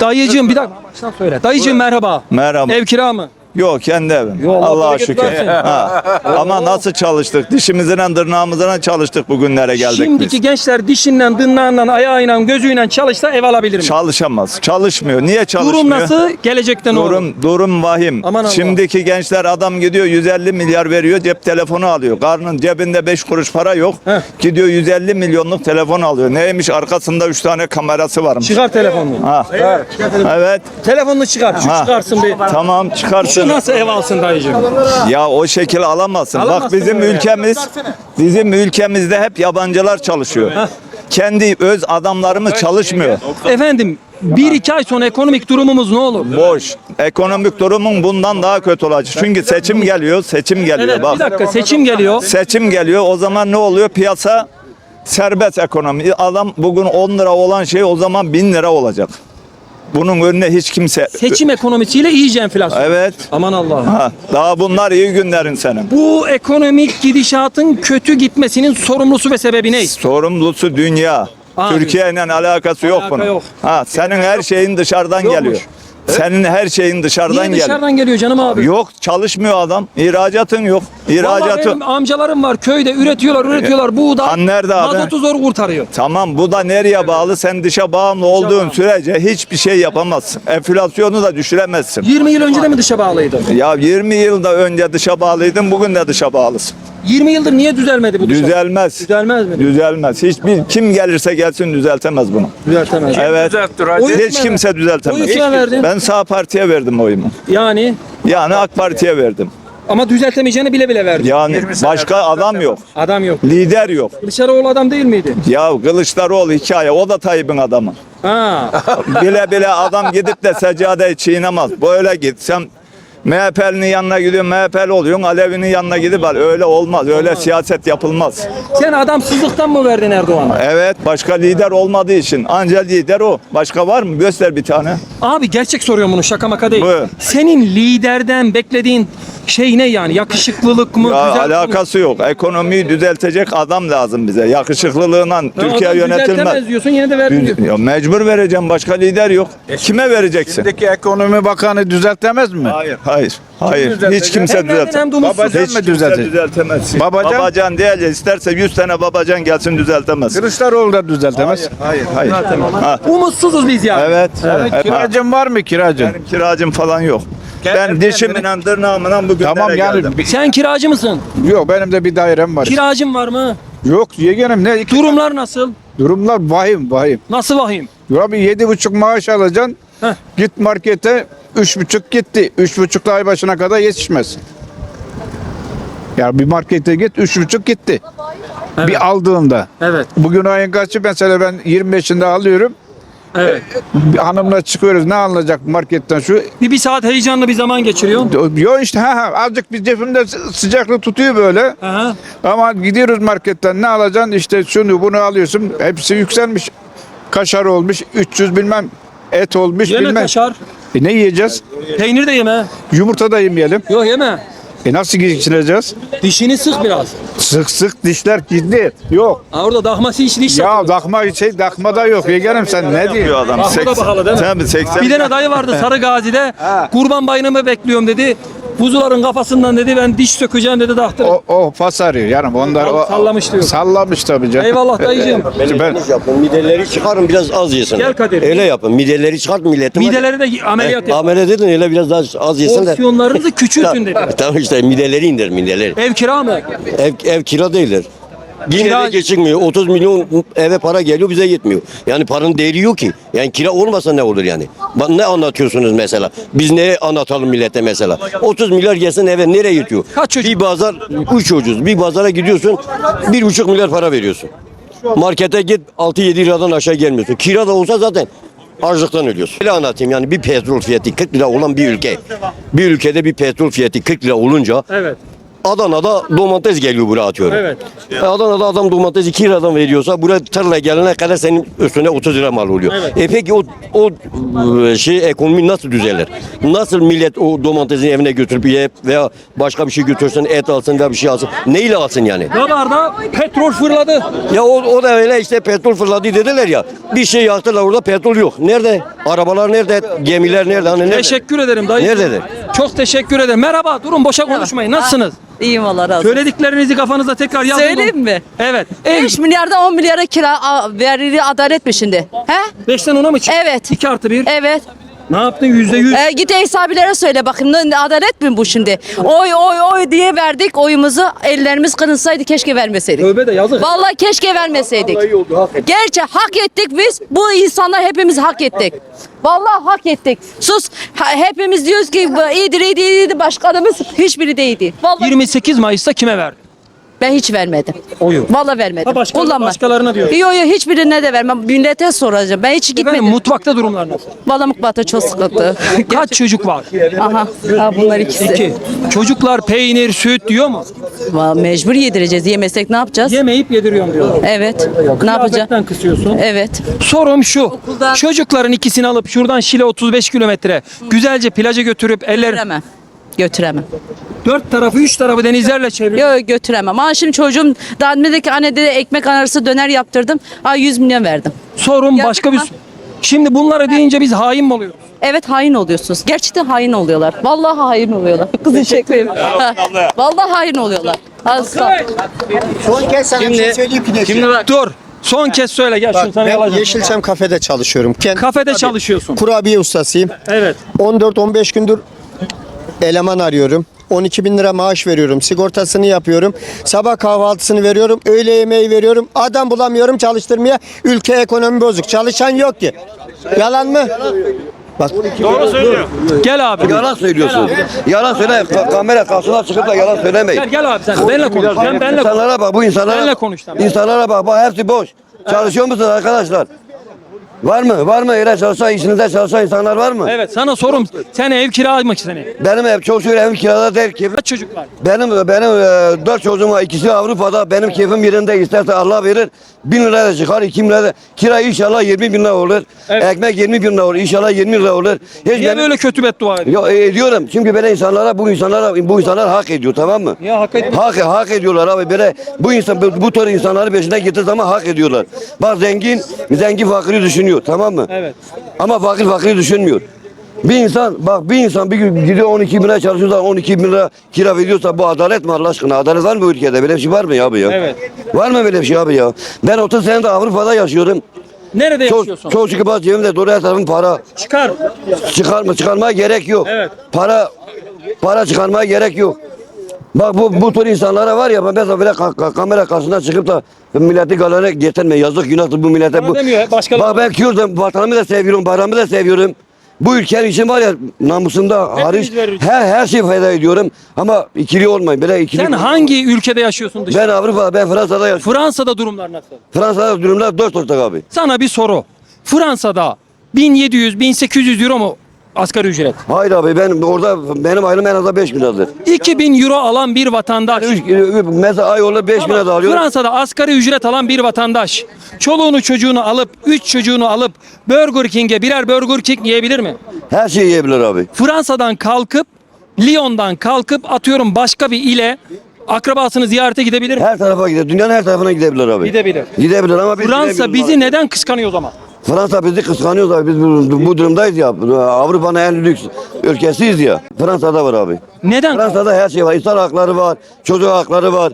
Dayıcığım bir dakika baştan söyle. Dayıcığım merhaba. Merhaba. Ev kira mı? Yok kendi evim. Yo, Allah Allah'a şükür. Ha. Ama nasıl çalıştık? Dişimizden tırnağımızdan çalıştık bugünlere geldik Şimdiki biz. gençler dişinden, tırnağından, ayağıyla, gözüyle çalışsa ev alabilir mi? Çalışamaz. Çalışmıyor. Niye çalışmıyor? Durum nasıl? Gelecekte ne olur? Durum, durum vahim. Aman Allah. Şimdiki gençler adam gidiyor 150 milyar veriyor cep telefonu alıyor. Karnın cebinde 5 kuruş para yok. Heh. Gidiyor 150 milyonluk telefon alıyor. Neymiş arkasında 3 tane kamerası varmış. Çıkar telefonunu. Ha. Evet. Telefonunu çıkar. Şu Ha. çıkarsın bir. Tamam Şu çıkarsın. nasıl ev alsın dayıcığım? Ya o şekil alamazsın. Alamazsın Bak bizim öyle. ülkemiz bizim ülkemizde hep yabancılar çalışıyor. Kendi öz adamlarımız çalışmıyor. Efendim bir iki ay sonra ekonomik durumumuz ne olur? Boş. Ekonomik durumun bundan daha kötü olacak. Çünkü seçim geliyor, seçim geliyor. Evet bir Bak. dakika seçim geliyor. Seçim geliyor. O zaman ne oluyor? Piyasa serbest ekonomi. Adam bugün 10 lira olan şey o zaman 1000 lira olacak. Bunun önüne hiç kimse Seçim ekonomisiyle iyice enflasyon. Evet. Aman Allah'ım. Ha, daha bunlar iyi günlerin senin. Bu ekonomik gidişatın kötü gitmesinin sorumlusu ve sebebi ne? Sorumlusu dünya. Abi. Türkiye ile alakası yok Alaka bunun. yok. Ha, senin her şeyin dışarıdan Yokmuş. geliyor. Senin her şeyin dışarıdan Niye geliyor. dışarıdan geliyor canım abi? Yok çalışmıyor adam. İhracatın yok. Vallahi İhracatı. benim amcalarım var köyde üretiyorlar üretiyorlar buğday. Lan nerede abi? Mazotu zor kurtarıyor. Tamam bu da nereye bağlı? Sen dışa bağımlı olduğun bağımlı. sürece hiçbir şey yapamazsın. Enflasyonu da düşüremezsin. 20 yıl önce de mi dışa bağlıydı? Ya 20 yılda önce dışa bağlıydın, bugün de dışa bağlısın. 20 yıldır niye düzelmedi bu dışa? Düzelmez. Düzelmez mi? Düzelmez. Hiçbir kim gelirse gelsin düzeltemez bunu. Düzeltemez. Evet. Oyu Hiç kime kimse düzeltemez. Oyu kime verdin? Ben sağ partiye verdim oyumu. Yani Yani AK Parti'ye verdim. ama düzeltemeyeceğini bile bile verdi. Yani başka adam yok. Adam yok. Lider yok. Kılıçdaroğlu adam değil miydi? Ya Kılıçdaroğlu hikaye o da Tayyip'in adamı. Ha. Bile bile adam gidip de seccadeyi çiğnemez. Böyle git sen MHP'linin yanına gidiyorsun, MHP'li oluyorsun, Alevi'nin yanına gidip al. Öyle olmaz, öyle siyaset yapılmaz. Sen adamsızlıktan mı verdin Erdoğan'a? Evet, başka lider olmadığı için. Anca lider o. Başka var mı? Göster bir tane. Abi gerçek soruyorum bunu şaka maka değil. Buyur. Senin liderden beklediğin şey ne yani? Yakışıklılık mı? Ya güzel- alakası yok. Ekonomiyi düzeltecek adam lazım bize. Yakışıklılığıyla Ya Türkiye yönetilmez. Düzeltemez diyorsun yine de verdin diyorsun. Ya mecbur vereceğim. Başka lider yok. Kime vereceksin? Şimdiki ekonomi bakanı düzeltemez mi? Hayır, hayır, hayır. Hiç kimse düzeltemez. hem. Babacan Hiç mı kimse düzeltemez. Babacan? Babacan değil. İsterse 100 tane babacan gelsin düzeltemez. Kılıçdaroğlu da düzeltemez. Hayır, hayır. Ha, Umutsuzuz biz yani. evet. evet. Ha, Kiracın var mı kiracın? Benim kiracım falan yok. Ben dişimle tırnağımla bugünlere Tamam yani geldim. bir- Sen kiracı mısın? yok benim de bir dairem var. Kiracın var mı? Yok yeğenim ne iki Durumlar nasıl? durumlar vahim vahim. Nasıl vahim? Ya bir yedi buçuk maaş alacaksın. Heh. Git markete üç buçuk gitti. Üç buçuk ay başına kadar yetişmez. Ya bir markete git üç buçuk gitti. Evet. Bir aldığında. Evet. Bugün ayın kaçı mesela ben 25'inde alıyorum. Evet. Bir hanımla çıkıyoruz ne alınacak marketten şu. Bir, bir saat heyecanlı bir zaman geçiriyorsun. Yo işte ha ha azıcık bir cebimde sı- sıcaklık tutuyor böyle. Aha. Ama gidiyoruz marketten ne alacaksın işte şunu bunu alıyorsun. Hepsi yükselmiş. Kaşar olmuş 300 bilmem et olmuş Yeme bilmem. kaşar. E ne yiyeceğiz? Peynir de yeme. Yumurta da yemeyelim. Yok yeme. E nasıl geçineceğiz? Dişini sık biraz. Sık sık dişler ciddi. Yok. Ha orada dahması iç diş Ya yapıyor. dakma şey dakma da yok. Yeğenim sen ne diyorsun? adam. Bak, bu da 80 pahalı değil mi? Tabii 80. Bir tane dayı vardı Sarı Gazi'de. Kurban bayramı bekliyorum dedi. Buzuların kafasından dedi ben diş sökeceğim dedi daktır. O, o fas arıyor yani onlar o, Sallamış diyor. Sallamış tabii canım. Eyvallah dayıcığım. Ben, ben, yapın. Mideleri çıkarın biraz az yesin. Gel Kadir. Öyle yapın. Mideleri çıkart milletin. Mideleri de ameliyat yap. Ameliyat edin öyle biraz daha az yesin de. Porsiyonlarınızı küçültün dedi. Tamam işte mideleri indir mideleri. Ev kira mı? Ev, ev kira değildir. Kira- lira geçinmiyor. 30 milyon eve para geliyor bize yetmiyor. Yani paranın değeri yok ki. Yani kira olmasa ne olur yani? Ne anlatıyorsunuz mesela? Biz ne anlatalım millete mesela? 30 milyar gelsin eve nereye yetiyor? Kaç çocuk? Bir pazar, üç çocuğuz. Bir pazara gidiyorsun, bir buçuk milyar para veriyorsun. Markete git 6-7 liradan aşağı gelmiyorsun. Kira da olsa zaten açlıktan ölüyorsun. Öyle anlatayım yani bir petrol fiyatı 40 lira olan bir ülke. Bir ülkede bir petrol fiyatı 40 lira olunca Evet. Adana'da domates geliyor buraya atıyorum. Evet. E, Adana'da adam domatesi 2 liradan veriyorsa buraya tarla gelene kadar senin üstüne 30 lira mal oluyor. Evet. E peki o o e, şey ekonomi nasıl düzelir? Nasıl millet o domatesin evine götürüp yiyip veya başka bir şey götürsün et alsın veya bir şey alsın. Neyle alsın yani? Gabar'da petrol fırladı. Ya o, o da öyle işte petrol fırladı dediler ya. Bir şey yaktılar orada petrol yok. Nerede? Arabalar nerede? Gemiler nerede? Hani nerede? Teşekkür ederim dayı. Nerededir? Çok teşekkür ederim. Merhaba durun boşa konuşmayın. Nasılsınız? İyiyim Allah razı olsun. Söylediklerinizi kafanızda tekrar yazın. Söyleyeyim mi? Evet. Ev 5 milyardan 10 milyara kira a, verili adalet mi şimdi? He? 5'ten 10'a mı çıktı? Evet. 2 artı 1. Evet. Ne yaptın yüzde yüz? Ee, git sahibelere söyle bakın ne- adalet mi bu şimdi? Oy oy oy diye verdik oyumuzu ellerimiz kırılsaydı keşke vermeseydik. Tövbe de yazık. Vallahi keşke vermeseydik. Gerçi hak ettik biz. Bu insanlar hepimiz hak ettik. Vallahi hak ettik. Sus. Ha- hepimiz diyoruz ki bu iyidir iyidir iyidir. Başkanımız hiçbiri değildi. Vallahi 28 Mayıs'ta kime verdi? Ben hiç vermedim. Oyu. Vallahi vermedim. Ha, başka- Kullanma. başkalarına diyor. Yok yok hiçbirine de vermem. Millete soracağım. Ben hiç gitmedim. Efendim mutfakta durumlar nasıl? Vallahi mutfakta çok sıkıntı. Kaç çocuk var? Aha. Ha, bunlar ikisi. İki. Çocuklar peynir, süt diyor mu? Vallahi mecbur yedireceğiz. Yemesek ne yapacağız? Yemeyip yediriyorum diyor. Evet. Ne yapacağız? Kıyafetten kısıyorsun. Evet. Sorum şu. Okulda- Çocukların ikisini alıp şuradan Şile 35 kilometre güzelce plaja götürüp eller Götüremem. Götüremem. dört tarafı üç tarafı denizlerle çevirip Yok götüremem. Ama şimdi çocuğum daha anne dedi ekmek arası döner yaptırdım. Aa 100 milyon verdim. Yazık başka bir. Şimdi bunları deyince biz hain mi oluyoruz? Evet hain oluyorsunuz. Gerçekten hain oluyorlar. Vallahi hain oluyorlar. Kızı çekmeyin. Ha, Vallahi hain oluyorlar. Asla. Son kez sana bir şey söyleyeyim ki Şimdi bak dur. Son kez söyle gel şunu Bak, sana ben alacağım. Yeşilçam kafede çalışıyorum. Kend- Kafede Tabii, çalışıyorsun. Kurabiye ustasıyım. Evet. 14-15 gündür eleman arıyorum. 12 bin lira maaş veriyorum. Sigortasını yapıyorum. Sabah kahvaltısını veriyorum. Öğle yemeği veriyorum. Adam bulamıyorum çalıştırmaya. Ülke ekonomi bozuk. Çalışan yok ki. Yalan mı? Bak Gel abi. Yalan söylüyorsun. Yalan söyle. Ka- kamera karşısına çıkıp da yalan söylemeyin. Gel gel abi sen benimle konuş. Sen benimle konuş. İnsanlara bak bu insanlara. Benle konuş tamam. İnsanlara bak bak hepsi boş. Çalışıyor musunuz arkadaşlar? Var mı? Var mı? Öyle çalışan, işinizde çalışan insanlar var mı? Evet sana sorum. Sen ev kiralık seni. Benim ev çok şöyle evim kirada değil ki. Kaç çocuk var? Benim benim e, dört çocuğum var. ikisi Avrupa'da. Benim keyfim yerinde isterse Allah verir. Bin lira da çıkar, iki bin lira da. Kira inşallah 20 bin lira olur. Evet. Ekmek 20 bin lira olur. İnşallah 20 lira olur. Hiç Niye benim- böyle kötü beddua ediyorsun? Yo, e, ediyorum. Çünkü böyle insanlara bu insanlara bu insanlar hak ediyor tamam mı? Ya hak etmiyor. Hak hak ediyorlar abi böyle bu insan bu, bu tür insanları peşine getir zaman hak ediyorlar. Bak zengin zengin fakiri düşünüyor tamam mı? Evet. Ama fakir fakiri düşünmüyor. Bir insan bak bir insan bir gün gidiyor 12 bin lira çalışıyorsa 12 bin lira kira veriyorsa bu adalet mi Allah aşkına? Adalet var mı bu ülkede? Böyle bir şey var mı ya abi ya? Evet. Var mı böyle bir şey abi ya? Ben 30 senedir Avrupa'da yaşıyorum. Nerede Çok, yaşıyorsun? çok şükür bak cebimde doğru her tarafım para. Çıkar. Çıkarma çıkarmaya gerek yok. Evet. Para para çıkarmaya gerek yok. Bak bu bu tür insanlara var ya mesela böyle ka- ka- kamera karşısına çıkıp da milleti galere getirme yazık günahtır bu millete. Bana Bu. demiyor, başkaları- Bak ben Kürt'üm vatanımı da seviyorum bayramı da seviyorum. Bu ülkenin için var ya namusumda hariç her her şey feda ediyorum ama ikili olmayın böyle ikili. Sen hangi ülkede yaşıyorsun dışarı? Ben Avrupa ben Fransa'da yaşıyorum. Fransa'da durumlar nasıl? Fransa'da durumlar dört ortak abi. Sana bir soru. Fransa'da 1700-1800 euro mu asgari ücret? Hayır abi ben orada benim aylığım en az 5 bin liradır. 2000 euro alan bir vatandaş. Üç, mesela ay olur 5 bin lira da alıyorum. Fransa'da asgari ücret alan bir vatandaş çoluğunu çocuğunu alıp 3 çocuğunu alıp Burger King'e birer Burger King yiyebilir mi? Her şeyi yiyebilir abi. Fransa'dan kalkıp Lyon'dan kalkıp atıyorum başka bir ile akrabasını ziyarete gidebilir mi? Her tarafa gider. Dünyanın her tarafına gidebilir abi. Gidebilir. Gidebilir ama biz Fransa bizi abi. neden kıskanıyor o zaman? Fransa bizi kıskanıyor abi. Biz bu, bu durumdayız ya. Avrupa'nın en lüks ülkesiyiz ya. Fransa'da var abi. Neden? Fransa'da her şey var. İnsan hakları var. Çocuk hakları var.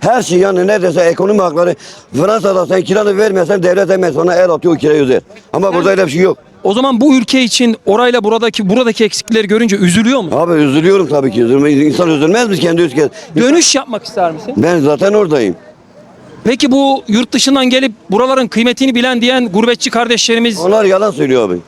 Her şey yani neredeyse ekonomi hakları. Fransa'da sen kiranı vermezsen devlet hemen sana el atıyor o kirayı öder. Ama burada öyle bir şey yok. O zaman bu ülke için orayla buradaki buradaki eksikleri görünce üzülüyor mu? Abi üzülüyorum tabii ki. Üzülme, insan üzülmez mi kendi ülkesi? Dönüş yapmak ister misin? Ben zaten oradayım. Peki bu yurt dışından gelip buraların kıymetini bilen diyen gurbetçi kardeşlerimiz Onlar yalan söylüyor abi.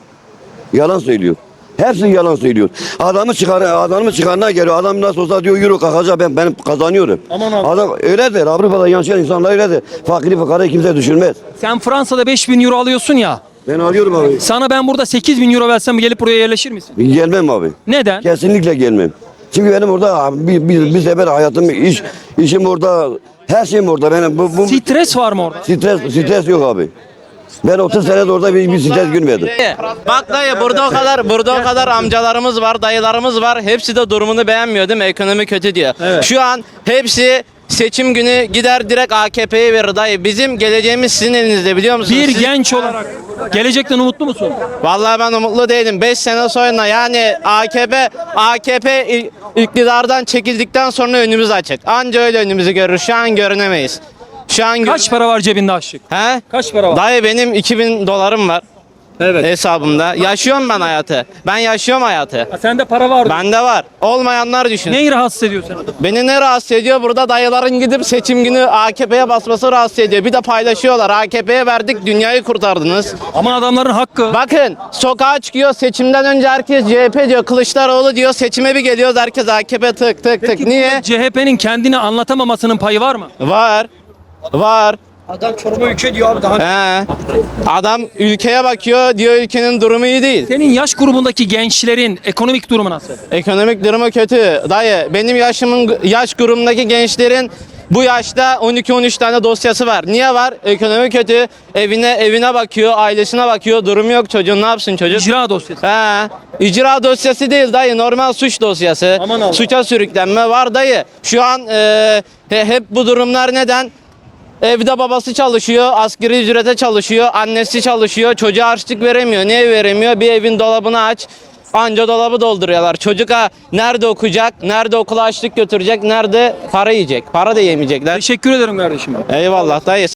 Yalan söylüyor. Hepsi yalan söylüyor. Adamı çıkar, adamı çıkarına geliyor. Adam nasıl olsa diyor euro kalkacak ben ben kazanıyorum. Aman abi. Adam öyledir. Avrupa'da yaşayan insanlar öyledir. Fakiri fukarayı kimse düşürmez. sen Fransa'da 5000 euro alıyorsun ya. Ben alıyorum abi. Sana ben burada 8000 euro versem gelip buraya yerleşir misin? Gelmem abi. Neden? Kesinlikle gelmem. Çünkü benim orada bir, bir, bir sefer hayatım, iş, işim orada, her şeyim orada. Benim bu, bu Stres var mı orada? stres, stres yok abi. Ben 30 senedir orada bir, bir stres görmedim. Bak dayı burada o kadar burada o kadar amcalarımız var, dayılarımız var. Hepsi de durumunu beğenmiyor değil mi? Ekonomi kötü diyor. Evet. Şu an hepsi seçim günü gider direkt AKP'ye verir dayı. Bizim geleceğimiz sizin elinizde biliyor musunuz? Bir Siz- genç olarak gelecekten umutlu musun? Vallahi ben umutlu değilim. 5 sene sonra yani AKP AKP i- iktidardan çekildikten sonra önümüz açık. Anca öyle önümüzü görürüz. Şu an görünemeyiz. Şu an Kaç para var cebinde aşık? He? Kaç para var? Dayı benim 2000 dolarım var Evet. hesabımda. Yaşıyorum ben hayatı. Ben yaşıyorum hayatı. Ha, Sende para var. Bende var. Olmayanlar düşün. Neyi rahatsız ediyor seni? Beni ne rahatsız ediyor? Burada dayıların gidip seçim günü AKP'ye basması rahatsız ediyor. Bir de paylaşıyorlar. AKP'ye verdik dünyayı kurtardınız. Ama adamların hakkı. Bakın sokağa çıkıyor seçimden önce herkes CHP diyor. Kılıçdaroğlu diyor. Seçime bir geliyoruz herkes AKP tık tık tık. Niye? CHP'nin kendini anlatamamasının payı var mı? Var. Var. Adam çorba ülke diyor abi daha. He. Adam ülkeye bakıyor diyor ülkenin durumu iyi değil. Senin yaş grubundaki gençlerin ekonomik durumu nasıl? Ekonomik durumu kötü. Dayı benim yaşımın yaş grubundaki gençlerin bu yaşta 12-13 tane dosyası var. Niye var? Ekonomi kötü. Evine evine bakıyor, ailesine bakıyor. Durum yok çocuğun. Ne yapsın çocuk? İcra dosyası. He. İcra dosyası değil dayı. Normal suç dosyası. Aman Allah. Suça sürüklenme var dayı. Şu an e, he- hep bu durumlar neden? Evde babası çalışıyor, asgari ücrete çalışıyor, annesi çalışıyor, çocuğa harçlık veremiyor. Niye veremiyor? Bir evin dolabını aç, anca dolabı dolduruyorlar. Çocuk ha nerede okuyacak, nerede okula açlık götürecek, nerede para yiyecek? Para da yemeyecekler. Teşekkür ederim kardeşim. Eyvallah dayı.